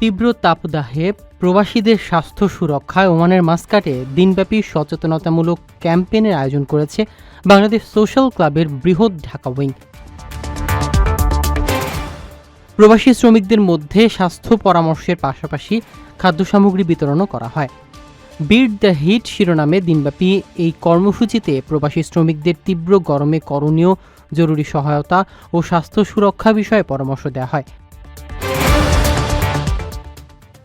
তীব্র তাপদাহে প্রবাসীদের স্বাস্থ্য সুরক্ষায় ওমানের মাস্কাটে দিনব্যাপী সচেতনতামূলক ক্যাম্পেইনের আয়োজন করেছে বাংলাদেশ সোশ্যাল ক্লাবের বৃহৎ ঢাকা উইং। প্রবাসী শ্রমিকদের মধ্যে স্বাস্থ্য পরামর্শের পাশাপাশি খাদ্য সামগ্রী বিতরণও করা হয়। বিট দ্য হিট শিরোনামে দিনব্যাপী এই কর্মসূচিতে প্রবাসী শ্রমিকদের তীব্র গরমে করণীয় জরুরি সহায়তা ও স্বাস্থ্য সুরক্ষা বিষয়ে পরামর্শ দেওয়া হয়।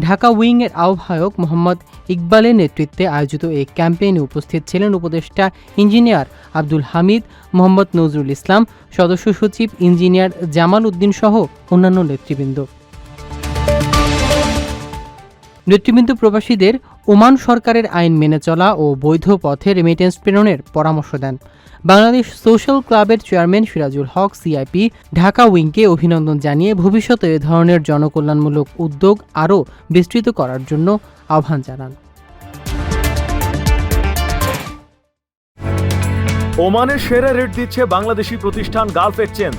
ঢাকা উইংয়ের আহ্বায়ক মোহাম্মদ ইকবালের নেতৃত্বে আয়োজিত এই ক্যাম্পেইনে উপস্থিত ছিলেন উপদেষ্টা ইঞ্জিনিয়ার আব্দুল হামিদ, মোহাম্মদ নজরুল ইসলাম, সদস্য সচিব ইঞ্জিনিয়ার জামাল উদ্দিন সহ অন্যান্য নেতৃবৃন্দ। নেতৃবৃন্দ প্রবাসীদের ওমান সরকারের আইন মেনে চলা ও বৈধ পথে রেমিটেন্স প্রেরণের পরামর্শ দেন। বাংলাদেশ সোশ্যাল ক্লাবের চেয়ারম্যান সিরাজুল হক সিআইপি ঢাকা উইংকে অভিনন্দন জানিয়ে ভবিষ্যতে এ ধরনের জনকল্যাণমূলক উদ্যোগ আরও বিস্তৃত করার জন্য আহ্বান জানান। ওমানের সেরা রেট দিচ্ছে বাংলাদেশি প্রতিষ্ঠান গালফ এক্সচেঞ্জ